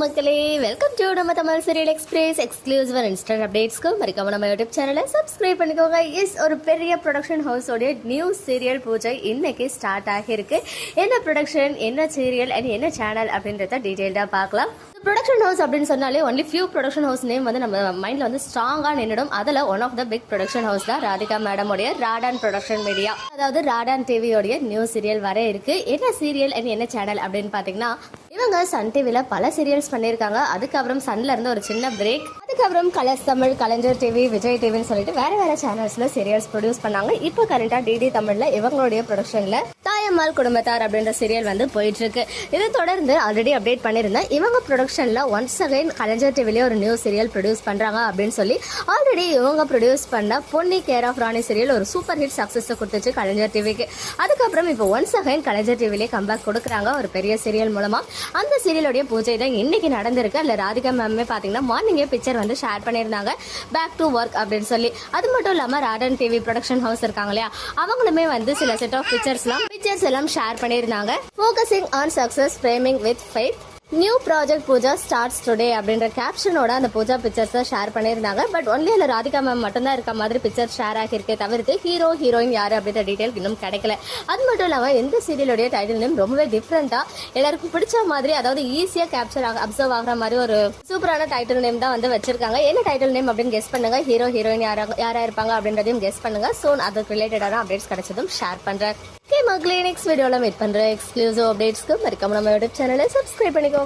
மக்களே welcome to நம்ம Tamil serial express exclusive instant அப்டேட்ஸ்க்கு மறக்காம நம்ம யூடியூப் சேனலை சப்ஸ்கிரைப் பண்ணிக்கோங்க. இஸ் ஒரு பெரிய ப்ரொடக்ஷன் ஹவுஸோடைய நியூ சீரியல் பூஜை இன்னைக்கு ஸ்டார்ட் ஆகியிருக்கு. என்ன ப்ரொடக்ஷன் என்ன சீரியல் அண்ட் என்ன சேனல் அப்படின்றத டீட்டெயில்டாக பார்க்கலாம். ப்ரொடக்ஷன் ஹவுஸ் அப்படின்னு சொன்னாலே only few production house name வந்து நம்ம மைண்டில் வந்து ஸ்ட்ராங்காக நின்றுடும் அதில் one of the big production house தான் ராதிகா மேடமுடைய ராடான் ப்ரொடக்ஷன் மீடியா அதாவது ராடான் டிவியோடைய நியூ சீரியல் வர இருக்குது என்ன சீரியல் அண்ட் என்ன சேனல் அப்படின்னு பார்த்தீங்கன்னா இவங்க சன் டிவியில் பல சீரியல்ஸ் பண்ணியிருக்காங்க. அதுக்கப்புறம் சன்ல இருந்து ஒரு சின்ன பிரேக் அதுக்கப்புறம் கலர்ஸ் தமிழ் கலைஞர் டிவி விஜய் டிவின்னு சொல்லிட்டு வேற வேற சேனல்ஸ்ல சீரியல்ஸ் ப்ரொடியூஸ் பண்ணாங்க. இப்போ கரண்டா டிடி தமிழ்ல இவங்களுடைய ப்ரொடக்ஷன்ல தாயம்மாள் குடும்பத்தார் அப்படின்ற சீரியல் வந்து போயிட்டு இருக்கு இதை தொடர்ந்து ஆல்ரெடி அப்டேட் பண்ணியிருந்தேன். இவங்க ப்ரொடக்ஷன்ல ஒன்ஸ் அகைன் கலைஞர் டிவிலே ஒரு நியூ சீரியல் ப்ரொடியூஸ் பண்றாங்க அப்படின்னு சொல்லி ஆல்ரெடி இவங்க ப்ரொடியூஸ் பண்ண Ponni care of Rani serial ஒரு சூப்பர் ஹிட் சக்சஸ் கொடுத்துச்சு கலைஞர் டிவிக்கு அதுக்கப்புறம் இப்போ ஒன்ஸ் அகைன் கலைஞர் டிவிலே கம்பேக் கொடுக்குறாங்க ஒரு பெரிய சீரியல் மூலமா. அந்த சீரியலுடைய பூஜை தான் இன்னைக்கு நடந்திருக்கு. அதில் ராதிகா மேமே பார்த்தீங்கன்னா மார்னிங்கே பிக்சர் வந்து ஷேர் பண்ணியிருந்தாங்க. பேக் டு ஒர்க் அப்படின்னு சொல்லி. அது மட்டும் இல்லாமல் ராடன் டிவி ப்ரொடக்ஷன் ஹவுஸ் இருக்காங்க இல்லையா? அவங்களுமே வந்து சில செட் ஆஃப் பிக்சர்ஸ்லாம் டீச்சர்ஸ் எல்லாம் ஷேர் பண்ணியிருந்தாங்க. Focusing on success framing with faith new project pooja starts today அப்படின்ற கேப்ஷனோட அந்த பூஜா பிக்சர்ஸை ஷேர் பண்ணியிருந்தாங்க. பட் ஒன்லி அதில் ராதிகா மேம் மட்டும்தான் இருக்க மாதிரி பிக்சர் ஷேர் ஆகியிருக்கே தவிர்த்து ஹீரோ ஹீரோயின் யார் அப்படின்ற டீட்டெயில் இன்னும் கிடைக்கல. அது மட்டும் இல்லாமல் எந்த சீரியலுடைய டைட்டில் நேம் ரொம்பவே டிஃப்ரெண்ட்டாக எல்லாருக்கும் பிடிச்ச மாதிரி அதாவது ஈஸியாக கேப்சர் ஆக அப்சர்வ் ஆகிற மாதிரி ஒரு சூப்பரான டைட்டில் நேம் தான் வந்து வச்சிருக்காங்க. என்ன டைட்டில் நேம் அப்படின்னு கெஸ் பண்ணுங்க. ஹீரோ ஹீரோயின் யாராக யாராக இருப்பாங்க அப்படின்றதையும் கெஸ் பண்ணுங்க. ஸோ அதுக்கு ரிலேட்டடான அப்டேட்ஸ் கிடைச்சதும் ஷேர் பண்ணுறேன் ஓகே மக்களே நெக்ஸ்ட் வீடியோவில் மீட் பண்ணுற எக்ஸ்க்ளூசிவ் அப்டேட்ஸ்க்கு மறக்காம நம்ம யூடியூப் சேனலை சப்ஸ்கிரைப் பண்ணிக்கோ